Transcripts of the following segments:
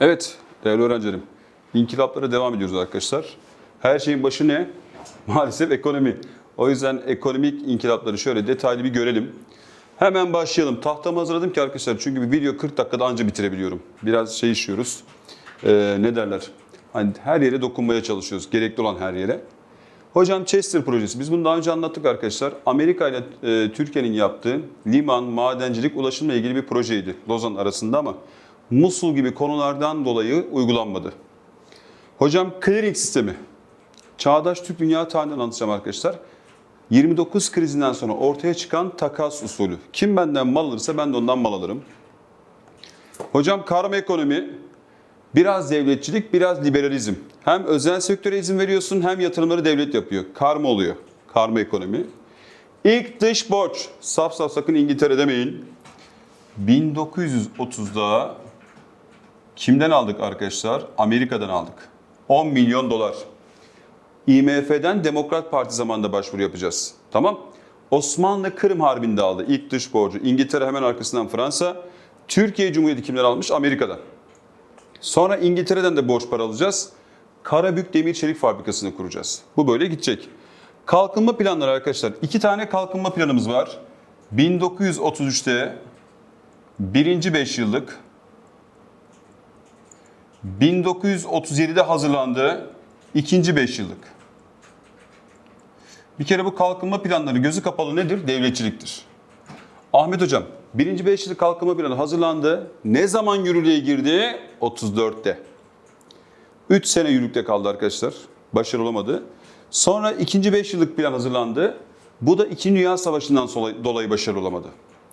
Evet değerli öğrencilerim. İnkılaplara devam ediyoruz arkadaşlar. Her şeyin başı ne? Maalesef ekonomi. O yüzden ekonomik inkılapları şöyle detaylı bir görelim. Hemen başlayalım. Tahtamı hazırladım ki arkadaşlar çünkü bir video 40 dakikada anca bitirebiliyorum. Biraz şey işiyoruz. Ee, ne derler? Hani her yere dokunmaya çalışıyoruz. Gerekli olan her yere. Hocam Chester projesi. Biz bunu daha önce anlattık arkadaşlar. Amerika ile e, Türkiye'nin yaptığı liman, madencilik, ulaşımla ilgili bir projeydi. Lozan arasında ama Musul gibi konulardan dolayı uygulanmadı. Hocam clearing sistemi. Çağdaş Türk dünya tarihinden anlatacağım arkadaşlar. 29 krizinden sonra ortaya çıkan takas usulü. Kim benden mal alırsa ben de ondan mal alırım. Hocam karma ekonomi biraz devletçilik, biraz liberalizm. Hem özel sektöre izin veriyorsun hem yatırımları devlet yapıyor. Karma oluyor. Karma ekonomi. İlk dış borç. Saf saf sakın İngiltere demeyin. 1930'da kimden aldık arkadaşlar? Amerika'dan aldık. 10 milyon dolar. IMF'den Demokrat Parti zamanında başvuru yapacağız. Tamam. Osmanlı Kırım Harbi'nde aldı ilk dış borcu. İngiltere hemen arkasından Fransa. Türkiye Cumhuriyeti kimden almış? Amerika'dan. Sonra İngiltere'den de borç para alacağız. Karabük Demir Çelik Fabrikası'nı kuracağız. Bu böyle gidecek. Kalkınma planları arkadaşlar. İki tane kalkınma planımız var. 1933'te birinci 5 yıllık 1937'de hazırlandı. ikinci 5 yıllık. Bir kere bu kalkınma planları gözü kapalı nedir? Devletçiliktir. Ahmet Hocam, birinci 5 yıllık kalkınma planı hazırlandı. Ne zaman yürürlüğe girdi? 34'te. 3 sene yürürlükte kaldı arkadaşlar. Başarılı olamadı. Sonra ikinci 5 yıllık plan hazırlandı. Bu da 2. Dünya Savaşı'ndan dolayı başarılı olamadı.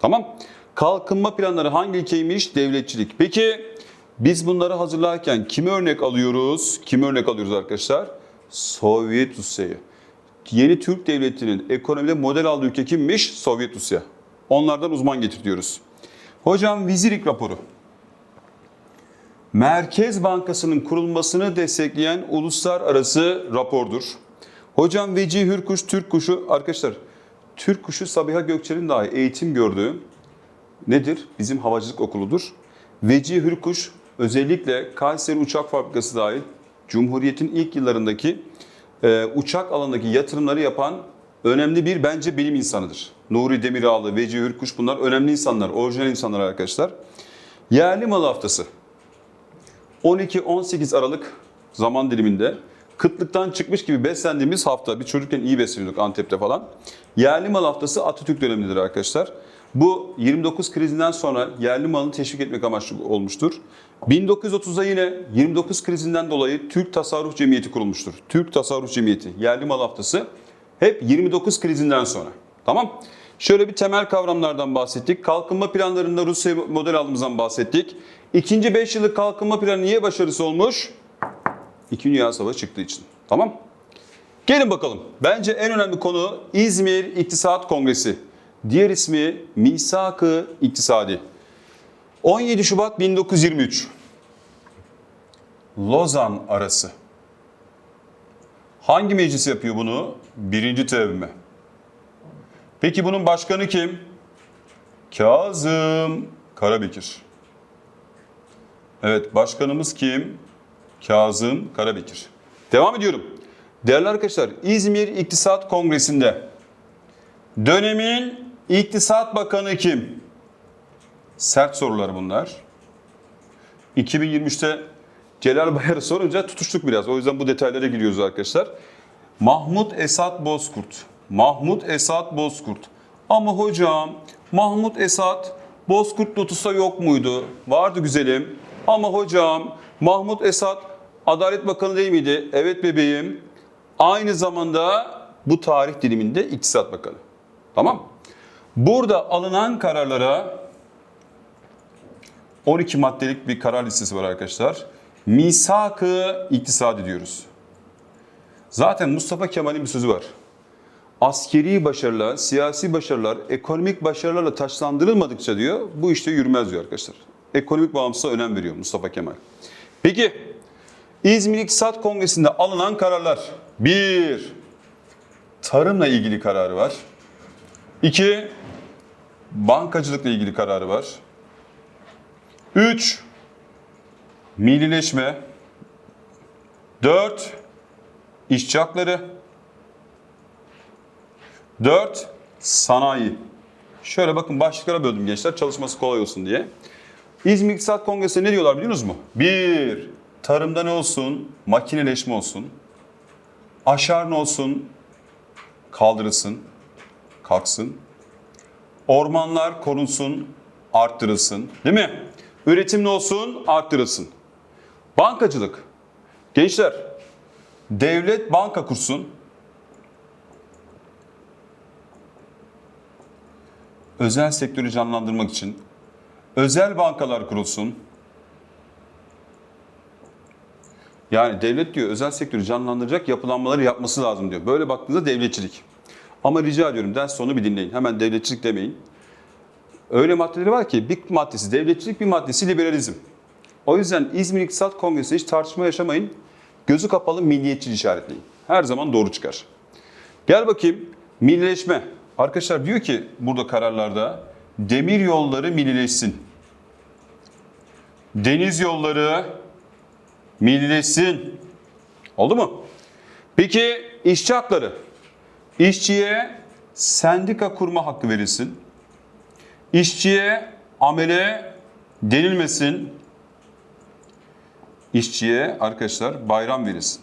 Tamam. Kalkınma planları hangi ülkeymiş? Devletçilik. Peki biz bunları hazırlarken kimi örnek alıyoruz? Kimi örnek alıyoruz arkadaşlar? Sovyet Rusya'yı. Yeni Türk Devleti'nin ekonomide model aldığı ülke kimmiş? Sovyet Rusya. Onlardan uzman getir diyoruz. Hocam Vizirik raporu. Merkez Bankası'nın kurulmasını destekleyen uluslararası rapordur. Hocam Veci Hürkuş, Türk kuşu. Arkadaşlar Türk kuşu Sabiha Gökçer'in dahi eğitim gördüğü nedir? Bizim havacılık okuludur. Veci Hürkuş özellikle Kayseri Uçak Fabrikası dahil Cumhuriyet'in ilk yıllarındaki e, uçak alanındaki yatırımları yapan önemli bir bence bilim insanıdır. Nuri Demirağlı, Veci Hürkuş bunlar önemli insanlar, orijinal insanlar arkadaşlar. Yerli mal haftası. 12-18 Aralık zaman diliminde kıtlıktan çıkmış gibi beslendiğimiz hafta. Bir çocukken iyi besleniyorduk Antep'te falan. Yerli mal haftası Atatürk dönemidir arkadaşlar. Bu 29 krizinden sonra yerli malı teşvik etmek amaçlı olmuştur. 1930'da yine 29 krizinden dolayı Türk Tasarruf Cemiyeti kurulmuştur. Türk Tasarruf Cemiyeti, yerli mal haftası hep 29 krizinden sonra. Tamam? Şöyle bir temel kavramlardan bahsettik. Kalkınma planlarında Rusya model aldığımızdan bahsettik. İkinci 5 yıllık kalkınma planı niye başarısı olmuş? İkinci Dünya Savaşı çıktığı için. Tamam? Gelin bakalım. Bence en önemli konu İzmir İktisat Kongresi. Diğer ismi Misak-ı İktisadi. 17 Şubat 1923. Lozan arası. Hangi meclis yapıyor bunu? Birinci tevme. Peki bunun başkanı kim? Kazım Karabekir. Evet başkanımız kim? Kazım Karabekir. Devam ediyorum. Değerli arkadaşlar İzmir İktisat Kongresi'nde dönemin İktisat Bakanı kim? Sert sorular bunlar. 2023'te Celal Bayar'ı sorunca tutuştuk biraz. O yüzden bu detaylara giriyoruz arkadaşlar. Mahmut Esat Bozkurt. Mahmut Esat Bozkurt. Ama hocam Mahmut Esat Bozkurt lotusa yok muydu? Vardı güzelim. Ama hocam Mahmut Esat Adalet Bakanı değil miydi? Evet bebeğim. Aynı zamanda bu tarih diliminde İktisat Bakanı. Tamam. Burada alınan kararlara 12 maddelik bir karar listesi var arkadaşlar. Misak-ı iktisadi diyoruz. Zaten Mustafa Kemal'in bir sözü var. Askeri başarılar, siyasi başarılar, ekonomik başarılarla taçlandırılmadıkça diyor, bu işte yürümez diyor arkadaşlar. Ekonomik bağımsızlığa önem veriyor Mustafa Kemal. Peki, İzmir İktisat Kongresi'nde alınan kararlar. Bir, tarımla ilgili kararı var. İki, bankacılıkla ilgili kararı var. Üç, millileşme, 4 işçi hakları, 4 sanayi. Şöyle bakın başlıklara böldüm gençler çalışması kolay olsun diye. İzmir İktisat Kongresi'nde ne diyorlar biliyor musunuz mu? 1. Tarımda ne olsun? Makineleşme olsun. Aşar ne olsun? Kaldırılsın, kalksın. Ormanlar korunsun, arttırılsın. Değil mi? Üretim ne olsun? Arttırılsın. Bankacılık. Gençler, devlet banka kursun. Özel sektörü canlandırmak için özel bankalar kurulsun. Yani devlet diyor özel sektörü canlandıracak yapılanmaları yapması lazım diyor. Böyle baktığınızda devletçilik. Ama rica ediyorum ders sonu bir dinleyin. Hemen devletçilik demeyin. Öyle maddeleri var ki bir maddesi devletçilik bir maddesi liberalizm. O yüzden İzmir İktisat Kongresi'nde hiç tartışma yaşamayın. Gözü kapalı milliyetçi işaretleyin. Her zaman doğru çıkar. Gel bakayım millileşme. Arkadaşlar diyor ki burada kararlarda demir yolları millileşsin. Deniz yolları millileşsin. Oldu mu? Peki işçi hakları. İşçiye sendika kurma hakkı verilsin. İşçiye amele denilmesin. İşçiye arkadaşlar bayram verilsin.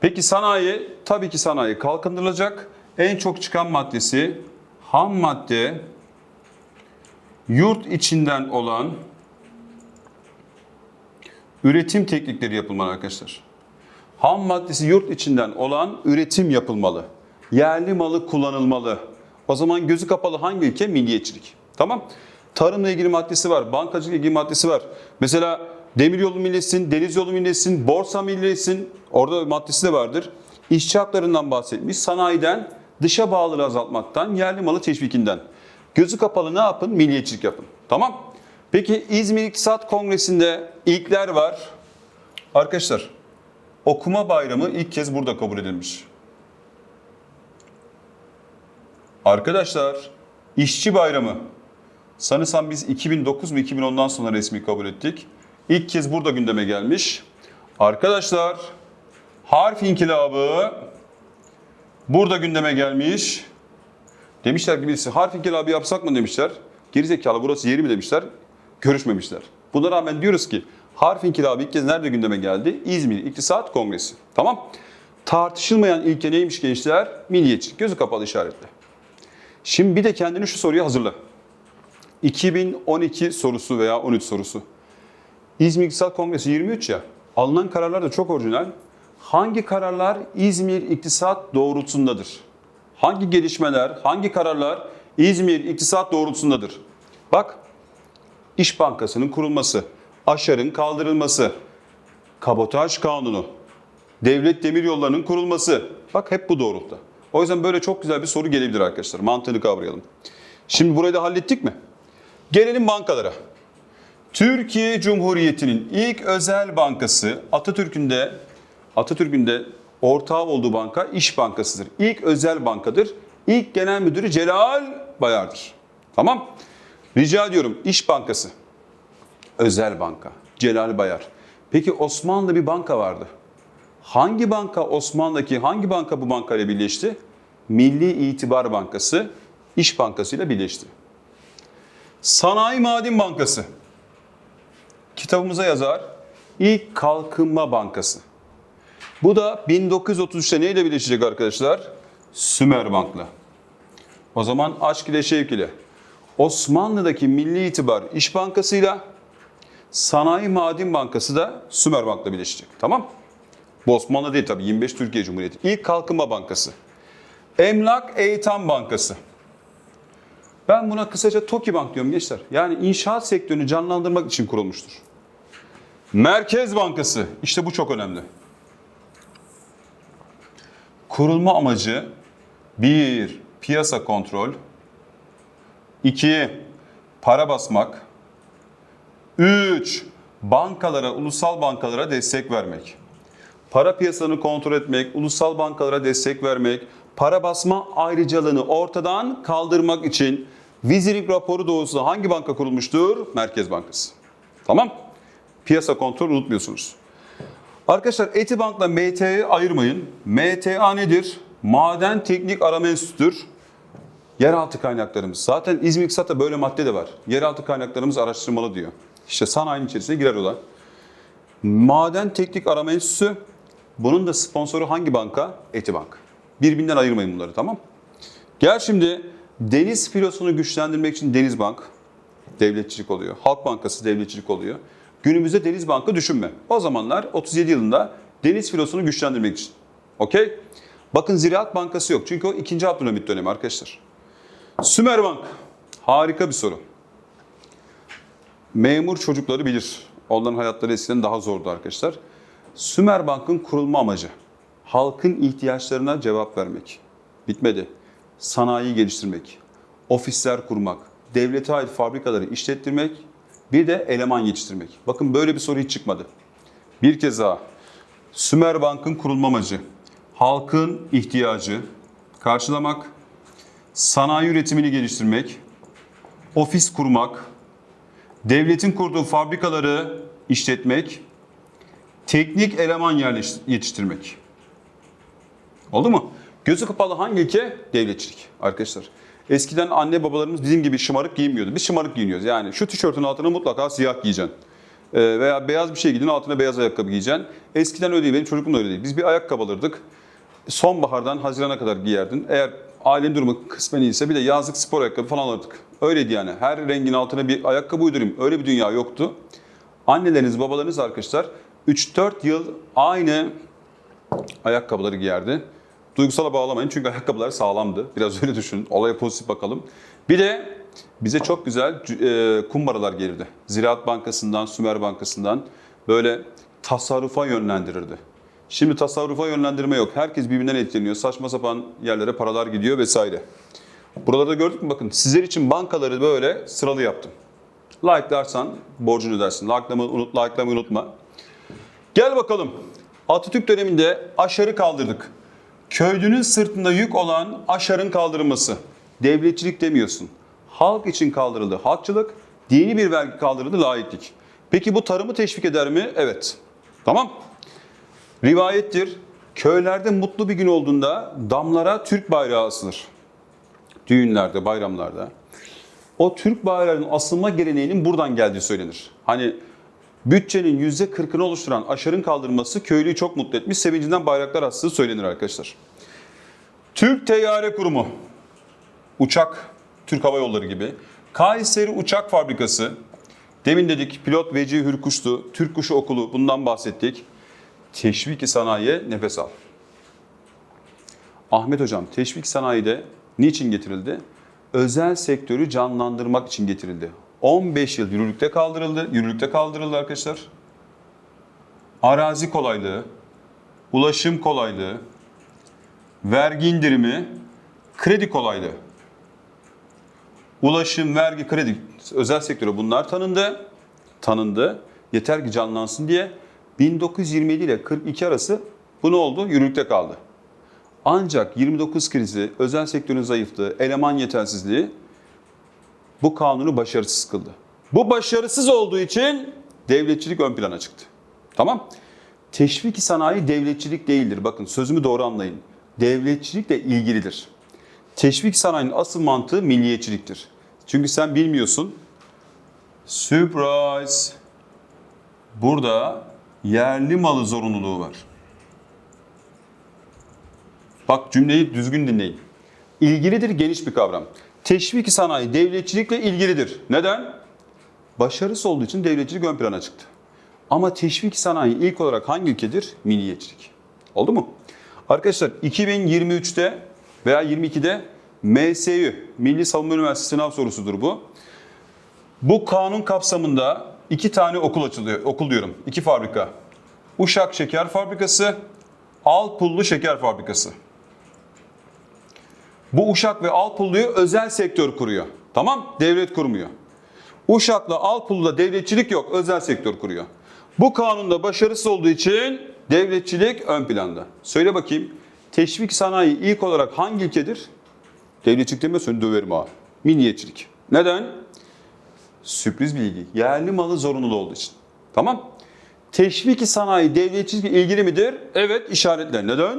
Peki sanayi, tabii ki sanayi kalkındırılacak. En çok çıkan maddesi ham madde yurt içinden olan üretim teknikleri yapılmalı arkadaşlar. Ham maddesi yurt içinden olan üretim yapılmalı. Yerli malı kullanılmalı. O zaman gözü kapalı hangi ülke? Milliyetçilik. Tamam. Tarımla ilgili maddesi var, bankacılık ilgili maddesi var. Mesela demiryolu millileşsin, deniz yolu millileşsin, borsa millileşsin. Orada maddesi de vardır. İşçi haklarından bahsetmiş. Sanayiden dışa bağlılığı azaltmaktan, yerli malı teşvikinden. Gözü kapalı ne yapın? Milliyetçilik yapın. Tamam. Peki İzmir İktisat Kongresi'nde ilkler var. Arkadaşlar okuma bayramı ilk kez burada kabul edilmiş. Arkadaşlar işçi bayramı sanırsam biz 2009 mu 2010'dan sonra resmi kabul ettik. İlk kez burada gündeme gelmiş. Arkadaşlar harf inkılabı burada gündeme gelmiş. Demişler ki birisi harf inkılabı yapsak mı demişler. Gerizekalı burası yeri mi demişler. Görüşmemişler. Buna rağmen diyoruz ki harf inkılabı ilk kez nerede gündeme geldi? İzmir İktisat Kongresi. Tamam. Tartışılmayan ilke neymiş gençler? Milliyetçilik. Gözü kapalı işaretle. Şimdi bir de kendini şu soruya hazırla. 2012 sorusu veya 13 sorusu. İzmir İktisat Kongresi 23 ya. Alınan kararlar da çok orijinal. Hangi kararlar İzmir İktisat doğrultusundadır? Hangi gelişmeler, hangi kararlar İzmir İktisat doğrultusundadır? Bak, İş Bankası'nın kurulması, aşarın kaldırılması, kabotaj kanunu, devlet demir yollarının kurulması. Bak hep bu doğrultuda. O yüzden böyle çok güzel bir soru gelebilir arkadaşlar. Mantığını kavrayalım. Şimdi burayı da hallettik mi? Gelelim bankalara. Türkiye Cumhuriyeti'nin ilk özel bankası Atatürk'ün de Atatürk'ün de ortağı olduğu banka İş Bankası'dır. İlk özel bankadır. İlk genel müdürü Celal Bayar'dır. Tamam? Rica ediyorum İş Bankası. Özel banka. Celal Bayar. Peki Osmanlı bir banka vardı. Hangi banka Osmanlı'daki hangi banka bu bankayla birleşti? Milli İtibar Bankası İş Bankası ile birleşti. Sanayi Maden Bankası. Kitabımıza yazar. İlk Kalkınma Bankası. Bu da 1933'te neyle birleşecek arkadaşlar? Sümer Bank'la. O zaman aşk ile şevk ile. Osmanlı'daki Milli İtibar İş Bankası'yla Sanayi Maden Bankası da Sümer Bank'la birleşecek. Tamam Bu Osmanlı değil tabii 25 Türkiye Cumhuriyeti. İlk Kalkınma Bankası. Emlak Eğitim Bankası. Ben buna kısaca TOKİ Bank diyorum gençler. Yani inşaat sektörünü canlandırmak için kurulmuştur. Merkez Bankası. İşte bu çok önemli. Kurulma amacı bir Piyasa kontrol. 2. Para basmak. 3. Bankalara, ulusal bankalara destek vermek. Para piyasalarını kontrol etmek, ulusal bankalara destek vermek, para basma ayrıcalığını ortadan kaldırmak için Viziring raporu doğrultusunda hangi banka kurulmuştur? Merkez Bankası. Tamam. Piyasa kontrol unutmuyorsunuz. Arkadaşlar Etibank'la MT'yi ayırmayın. MTA nedir? Maden Teknik Arama Enstitüsü'dür. Yeraltı kaynaklarımız. Zaten İzmir İktisat'ta böyle madde de var. Yeraltı kaynaklarımız araştırmalı diyor. İşte sanayinin içerisine girer olan. Maden Teknik Arama Enstitüsü. Bunun da sponsoru hangi banka? Etibank. Birbirinden ayırmayın bunları tamam Gel şimdi deniz filosunu güçlendirmek için Denizbank devletçilik oluyor. Halk Bankası devletçilik oluyor. Günümüzde Deniz Banka düşünme. O zamanlar 37 yılında deniz filosunu güçlendirmek için. Okey? Bakın Ziraat Bankası yok. Çünkü o 2. Abdülhamit dönemi arkadaşlar. Sümerbank. Harika bir soru. Memur çocukları bilir. Onların hayatları eskiden daha zordu arkadaşlar. Sümerbank'ın kurulma amacı halkın ihtiyaçlarına cevap vermek. Bitmedi. Sanayi geliştirmek, ofisler kurmak, devlete ait fabrikaları işlettirmek, bir de eleman yetiştirmek. Bakın böyle bir soru hiç çıkmadı. Bir kez daha. Sümerbank'ın kurulma amacı halkın ihtiyacı karşılamak, sanayi üretimini geliştirmek, ofis kurmak, devletin kurduğu fabrikaları işletmek, teknik eleman yetiştirmek. Oldu mu? Gözü kapalı hangi ülke? Devletçilik arkadaşlar. Eskiden anne babalarımız bizim gibi şımarık giyinmiyordu. Biz şımarık giyiniyoruz. Yani şu tişörtün altına mutlaka siyah giyeceksin. Ee, veya beyaz bir şey giydin altına beyaz ayakkabı giyeceksin. Eskiden öyle değil. Benim çocukluğum da öyle değil. Biz bir ayakkabı alırdık. Sonbahardan Haziran'a kadar giyerdin. Eğer ailenin durumu kısmen iyiyse bir de yazlık spor ayakkabı falan alırdık. Öyleydi yani. Her rengin altına bir ayakkabı uydurayım. Öyle bir dünya yoktu. Anneleriniz, babalarınız arkadaşlar 3-4 yıl aynı ayakkabıları giyerdi. Duygusala bağlamayın çünkü ayakkabılar sağlamdı. Biraz öyle düşünün. Olaya pozitif bakalım. Bir de bize çok güzel e, kumbaralar gelirdi. Ziraat Bankası'ndan, Sümer Bankası'ndan böyle tasarrufa yönlendirirdi. Şimdi tasarrufa yönlendirme yok. Herkes birbirinden etkileniyor. Saçma sapan yerlere paralar gidiyor vesaire. Buralarda gördük mü bakın sizler için bankaları böyle sıralı yaptım. Like'larsan borcunu ödersin. Like'lamayı unut, like'lamayı unutma. Gel bakalım. Atatürk döneminde aşarı kaldırdık. Köylünün sırtında yük olan aşarın kaldırılması. Devletçilik demiyorsun. Halk için kaldırıldı halkçılık, dini bir vergi kaldırıldı laiklik. Peki bu tarımı teşvik eder mi? Evet. Tamam. Rivayettir. Köylerde mutlu bir gün olduğunda damlara Türk bayrağı asılır. Düğünlerde, bayramlarda. O Türk bayrağının asılma geleneğinin buradan geldiği söylenir. Hani bütçenin %40'ını oluşturan aşarın kaldırılması köylüyü çok mutlu etmiş. Sevincinden bayraklar astığı söylenir arkadaşlar. Türk Teyyare Kurumu. Uçak, Türk Hava Yolları gibi. Kayseri Uçak Fabrikası. Demin dedik pilot Veci Hürkuş'tu. Türk Kuşu Okulu bundan bahsettik. Teşvik sanayiye nefes al. Ahmet Hocam teşvik sanayide niçin getirildi? Özel sektörü canlandırmak için getirildi. 15 yıl yürürlükte kaldırıldı. Yürürlükte kaldırıldı arkadaşlar. Arazi kolaylığı, ulaşım kolaylığı, vergi indirimi, kredi kolaylığı. Ulaşım, vergi, kredi, özel sektöre bunlar tanındı. Tanındı. Yeter ki canlansın diye 1927 ile 42 arası bu ne oldu? Yürürlükte kaldı. Ancak 29 krizi, özel sektörün zayıflığı, eleman yetersizliği bu kanunu başarısız kıldı. Bu başarısız olduğu için devletçilik ön plana çıktı. Tamam? Teşvik sanayi devletçilik değildir. Bakın sözümü doğru anlayın. Devletçilikle ilgilidir. Teşvik sanayinin asıl mantığı milliyetçiliktir. Çünkü sen bilmiyorsun. Surprise! Burada yerli malı zorunluluğu var. Bak cümleyi düzgün dinleyin. İlgilidir geniş bir kavram. Teşvik sanayi devletçilikle ilgilidir. Neden? Başarısı olduğu için devletçilik ön plana çıktı. Ama teşvik sanayi ilk olarak hangi ülkedir? Milliyetçilik. Oldu mu? Arkadaşlar 2023'te veya 22'de MSÜ, Milli Savunma Üniversitesi sınav sorusudur bu. Bu kanun kapsamında iki tane okul açılıyor. Okul diyorum. iki fabrika. Uşak Şeker Fabrikası, Alpullu Şeker Fabrikası. Bu Uşak ve Alpullu'yu özel sektör kuruyor. Tamam? Devlet kurmuyor. Uşak'la Alpullu'da devletçilik yok, özel sektör kuruyor. Bu kanunda başarısız olduğu için devletçilik ön planda. Söyle bakayım, teşvik sanayi ilk olarak hangi ülkedir? Devletçilik demiyorsun döverim ha. Milliyetçilik. Neden? Sürpriz bilgi. Yerli malı zorunlu olduğu için. Tamam? Teşviki sanayi devletçilikle ilgili midir? Evet işaretler. Neden?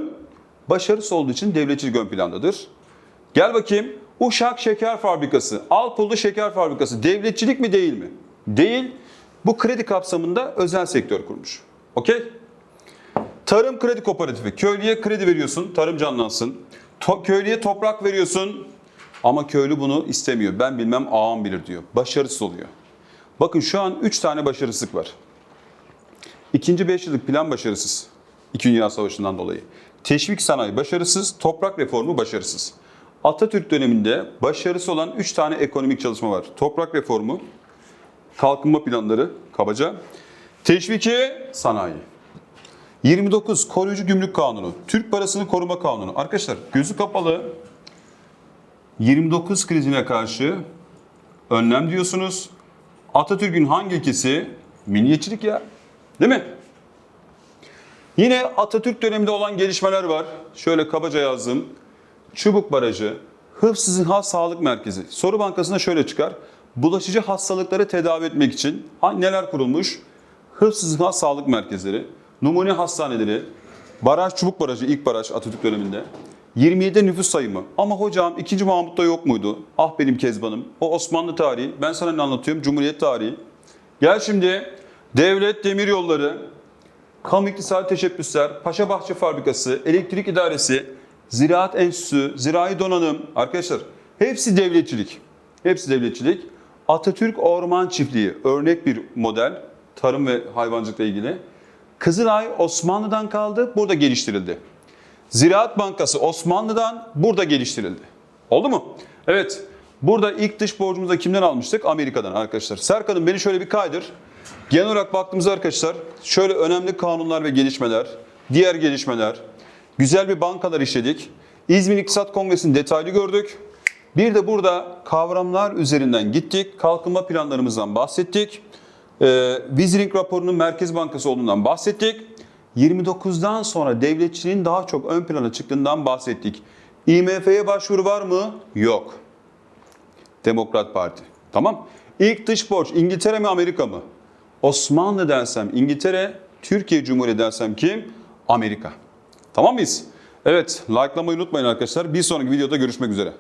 Başarısı olduğu için devletçilik ön plandadır. Gel bakayım. Uşak Şeker Fabrikası, Alpullu Şeker Fabrikası devletçilik mi değil mi? Değil. Bu kredi kapsamında özel sektör kurmuş. Okey? Tarım kredi kooperatifi. Köylüye kredi veriyorsun, tarım canlansın. To- köylüye toprak veriyorsun ama köylü bunu istemiyor. Ben bilmem ağam bilir diyor. Başarısız oluyor. Bakın şu an 3 tane başarısızlık var. İkinci 5 yıllık plan başarısız. İki Dünya Savaşı'ndan dolayı. Teşvik sanayi başarısız, toprak reformu başarısız. Atatürk döneminde başarısı olan 3 tane ekonomik çalışma var. Toprak reformu, kalkınma planları kabaca, teşviki sanayi. 29 koruyucu gümrük kanunu, Türk parasını koruma kanunu. Arkadaşlar gözü kapalı 29 krizine karşı önlem diyorsunuz. Atatürk'ün hangi ilkesi? Milliyetçilik ya. Değil mi? Yine Atatürk döneminde olan gelişmeler var. Şöyle kabaca yazdım. Çubuk Barajı, Hıfzı Zıha Sağlık Merkezi. Soru bankasında şöyle çıkar. Bulaşıcı hastalıkları tedavi etmek için neler kurulmuş? Hıfzı Zıha Sağlık Merkezleri, numune hastaneleri, baraj Çubuk Barajı ilk baraj Atatürk döneminde. 27'de nüfus sayımı. Ama hocam 2. Mahmut'ta yok muydu? Ah benim Kezban'ım. O Osmanlı tarihi. Ben sana ne anlatıyorum? Cumhuriyet tarihi. Gel şimdi devlet demir yolları, kamu iktisadi teşebbüsler, Paşabahçe Fabrikası, elektrik idaresi, ziraat enstitüsü, zirai donanım arkadaşlar hepsi devletçilik. Hepsi devletçilik. Atatürk Orman Çiftliği örnek bir model tarım ve hayvancılıkla ilgili. Kızılay Osmanlı'dan kaldı, burada geliştirildi. Ziraat Bankası Osmanlı'dan burada geliştirildi. Oldu mu? Evet. Burada ilk dış borcumuzu kimden almıştık? Amerika'dan arkadaşlar. Serkan'ım beni şöyle bir kaydır. Genel olarak baktığımızda arkadaşlar şöyle önemli kanunlar ve gelişmeler, diğer gelişmeler, güzel bir bankalar işledik. İzmir İktisat Kongresi'ni detaylı gördük. Bir de burada kavramlar üzerinden gittik. Kalkınma planlarımızdan bahsettik. Ee, Wizring raporunun Merkez Bankası olduğundan bahsettik. 29'dan sonra devletçiliğin daha çok ön plana çıktığından bahsettik. IMF'ye başvuru var mı? Yok. Demokrat Parti. Tamam. İlk dış borç İngiltere mi Amerika mı? Osmanlı dersem İngiltere, Türkiye Cumhuriyeti dersem kim? Amerika. Tamam mıyız? Evet, likelamayı unutmayın arkadaşlar. Bir sonraki videoda görüşmek üzere.